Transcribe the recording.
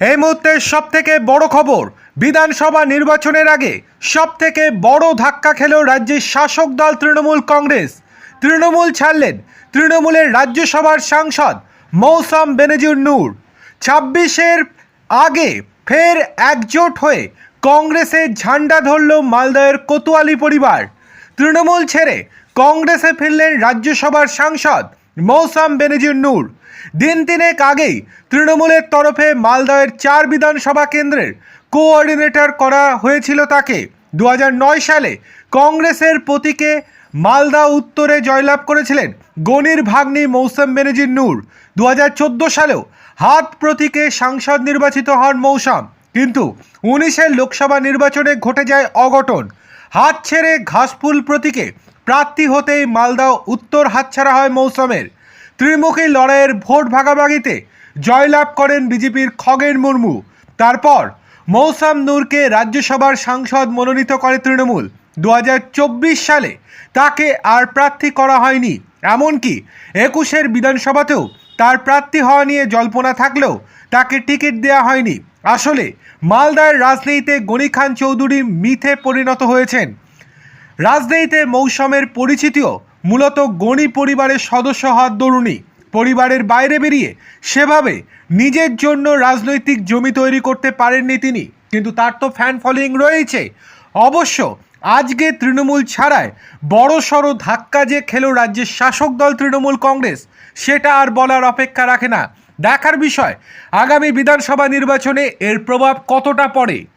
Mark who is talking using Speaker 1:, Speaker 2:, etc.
Speaker 1: এই মুহূর্তে সব থেকে বড় খবর, বিধানসভা নির্বাচনের আগে সব থেকে বড় ধাক্কা খেল রাজ্যের শাসক দল তৃণমূল কংগ্রেস। তৃণমূল ছাড়লেন তৃণমূলের রাজ্যসভার সাংসদ মৌসাম বেনজির নূর। ছাব্বিশের আগে ফের একজোট হয়ে কংগ্রেসের ঝান্ডা ধরল মালদহের কোতোয়ালি পরিবার। তৃণমূল ছেড়ে কংগ্রেসে ফিরলেন রাজ্যসভার সাংসদ মৌসাম বেনজির নূর। দিন তিনেক আগেই তৃণমূলের তরফে মালদহের চার বিধানসভা কেন্দ্রের কোঅর্ডিনেটর করা হয়েছিল তাকে। দু হাজার নয় সালে কংগ্রেসের প্রতীকে মালদা উত্তরে জয়লাভ করেছিলেন গনির ভাগ্নি মৌসুম বেনজির নূর। দু হাজার চোদ্দ সালেও হাত প্রতীকে সাংসদ নির্বাচিত হন মৌসাম। কিন্তু উনিশের লোকসভা নির্বাচনে ঘটে যায় অঘটন। হাত ছেড়ে ঘাসফুল প্রতীকে প্রার্থী হতেই মালদা উত্তর হাতছাড়া হয় মৌসুমের। ত্রিমুখী লড়াইয়ের ভোট ভাগাভাগিতে জয়লাভ করেন বিজেপির খগেন মুর্মু। তারপর মৌসাম নূরকে রাজ্যসভার সাংসদ মনোনীত করে তৃণমূল। দু হাজার চব্বিশ সালে তাকে আর প্রার্থী করা হয়নি। এমনকি একুশের বিধানসভাতেও তার প্রার্থী হওয়া নিয়ে জল্পনা থাকলেও তাকে টিকিট দেওয়া হয়নি। আসলে মালদার রাজনীতিতে গনি খান চৌধুরী মিথে পরিণত হয়েছেন। রাজনীতিতে মৌসুমের পরিচিতিও মূলত গণি পরিবারের সদস্য হওয়ার দরুণী পরিবারের বাইরে বেরিয়ে সেভাবে নিজের জন্য রাজনৈতিক জমি তৈরি করতে পারেননি তিনি। কিন্তু তার তো ফ্যান ফলোয়িং রয়েছে। অবশ্য আজকে তৃণমূল ছাড়ায় বড় সড়ো ধাক্কা যে খেলো রাজ্যের শাসক দল তৃণমূল কংগ্রেস, সেটা আর বলার অপেক্ষা রাখে না। দেখার বিষয়। আগামী বিধানসভা নির্বাচনে এর প্রভাব কতটা পড়ে?